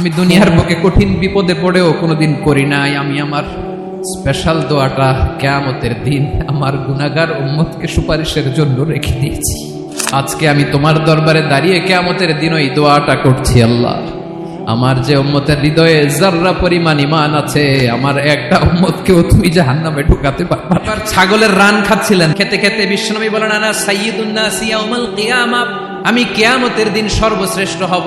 আমি দুনিয়ার বুকে কঠিন বিপদে পড়েও কোনোদিন করি নাই। আমি আমার স্পেশাল দোয়াটা কেয়ামতের দিন আমার গুনাগার উম্মতকে সুপারিশের জন্য রেখে দিয়েছি। আজকে আমি তোমার দরবারে দাঁড়িয়ে কেয়ামতের দিন ওই দোয়াটা করছি আল্লাহ। আমার যে উম্মতের হৃদয়ে জাররা পরিমাণ ইমান আছে, আমার একটা উম্মতকেও তুমি জাহান্নামে ঢুকাতে পারবা। আর ছাগলের রান খাচ্ছিলেন। খেতে খেতে বিশ্বনবী বলেন, আনা সাইয়্যিদুন্নাস ইয়াউমাল কিয়ামা। আমি কিয়ামতের দিন সর্বশ্রেষ্ঠ হব।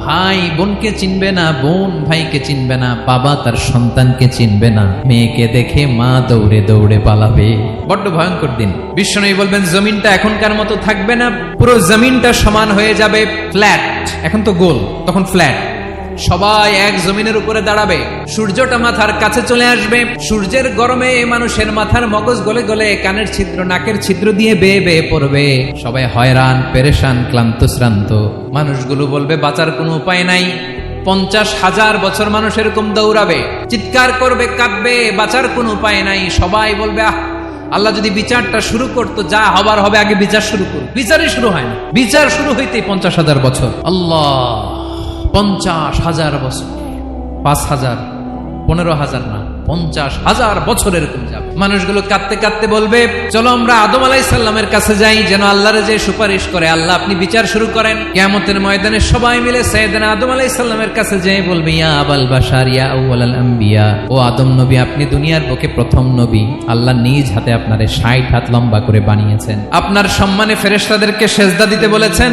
ভাই বোনকে চিনবে না, বোন ভাইকে চিনবে না, বাবা তার সন্তানকে চিনবে না। মেয়েকে দেখে মা দৌড়ে দৌড়ে পালাবে। বড্ড ভয়ঙ্কর দিন। বিশ্বনবী বলবেন, জমিনটা এখনকার মতো থাকবে না, পুরো জমিনটা সমান হয়ে যাবে ফ্ল্যাট। এখন তো গোল, তখন ফ্ল্যাট। সবাই এক জমিনের উপরে দাঁড়াবে। সূর্যটা মাথার কাছে চলে আসবে। সূর্যের গরমে মানুষের মাথার মগজ গলে গলে কানের ছিদ্র, নাকের ছিদ্র দিয়ে বেয়ে বেয়ে পড়বে। সবাই হয়রান, পেরেশান, ক্লান্ত, শ্রান্ত। মানুষগুলো বলবে, বাঁচার কোনো উপায় নাই। পঞ্চাশ হাজার বছর মানুষ এরকম দৌড়াবে। চিৎকার করবে, কাঁদবে, বাঁচার কোনো উপায় নাই। সবাই বলবে, আহ, আল্লাহ যদি বিচারটা শুরু করতো, যা হবার হবে, আগে বিচার শুরু করুন বিচারই শুরু হয় না। বিচার শুরু হইতেই পঞ্চাশ হাজার বছর। আল্লাহ। পঞ্চাশ হাজার বছর। পাঁচ হাজার, পনেরো হাজার না, পঞ্চাশ হাজার বছর এরকম যাবে। মানুষগুলো কাঁদতে কাঁদতে বলবে, চলো আমরা আদম আলাই সাল্লামের কাছে যাই, যেন আল্লাহরে যে সুপারিশ করে, আল্লাহ আপনি বিচার শুরু করেন। কেমতের ময়দানে সবাই মিলে সৈয়দান আদম আলাই সাল্লামের কাছে যেয়ে বলবে, ইয়া আবাল বাসার ইয়া আউয়াল আল আম্বিয়া। ও আদম নবী, আপনি দুনিয়ার বুকে প্রথম নবী। আল্লাহ নিজ হাতে আপনারে ষাট হাত লম্বা করে বানিয়েছেন। আপনার সম্মানে ফেরেশতাদেরকে সেজদা দিতে বলেছেন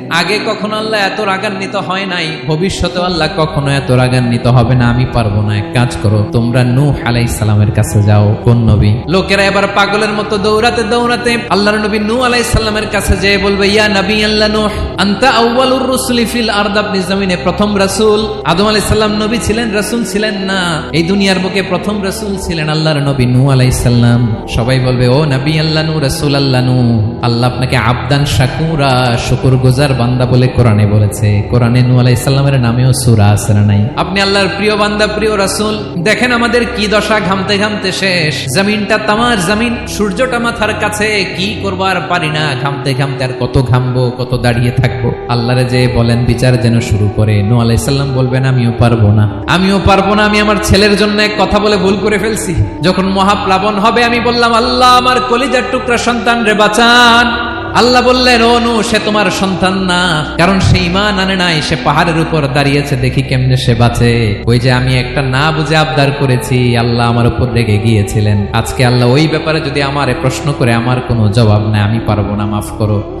আগে কখনো আল্লাহ এত রাগান্বিত হয় নাই, ভবিষ্যতে আল্লাহ কখনো এত রাগান্বিত হবে না, আমি পারব না। এক কাজ করো, তোমরা নূহ আলাই সালামের কাছে যাও, কোন নবী? লোকেরা এবার পাগলের মতো দৌড়াতে দৌড়াতে আল্লাহর নবী নূহ আলাই সাল্লামের কাছে যেয়ে বলবে, ইয়া নবী আল্লাহ নূহ, আনতা আউয়ালুর রুসুলি ফিল আরদ আপনি জমিনে প্রথম রাসূল। আদম আলাইহিস সালাম নবী ছিলেন, রাসূল ছিলেন না। এই দুনিয়ার বুকে প্রথম রাসূল ছিলেন আল্লাহর নবী নূহ আলাইহিস সালাম। সবাই বলবে, ও নবী আল্লাহ নূহ, রাসূল আল্লাহ নূহ, আল্লাহ আপনাকে আবদান, শাকুরা শুকুর গুজার বান্দা বলে কোরআনে বলেছে, কোরআনে নূহ আলাইহিস সালামের নামেও সুরা আছে না নাই? আপনি আল্লাহর প্রিয় বান্দা, প্রিয় রাসূল, দেখেন আমাদের কি দশা ঘামতে ঘামতে শেষ। জমিনটা তামার জমিন, সূর্যটা মাথার কাছে, কি করবার পারি না, ঘামতে ঘামতে আর কত ঘামবো, কত দাঁড়িয়ে থাকব। আল্লাহরে যে বলেন, বিচার যেন শুরু করে। নু আলাইসাল্লাম বলবেন, আমিও পারব না। আমিও পারব না, আমি আমার ছেলের জন্য এক কথা বলে ভুল করে ফেলছি। যখন মহাপ্লাবন হবে, আমি বললাম, আল্লাহ, আমার কলিজার টুকরা সন্তান রে, বাঁচান। আল্লাহ বললেন, ও নু সে তোমার সন্তান না। কারণ সে ইমান আনে নাই, সে পাহাড়ের উপর দাঁড়িয়েছে, দেখি কেমনে সে বাঁচে। ওই যে আমি একটা না বুঝে আবদার করেছি, আল্লাহ আমার উপর রেগে গিয়েছিলেন। আজকে আল্লাহ ওই ব্যাপারে যদি আমারে প্রশ্ন করে, আমার কোনো জবাব নেই, আমি পারব না, মাফ করো।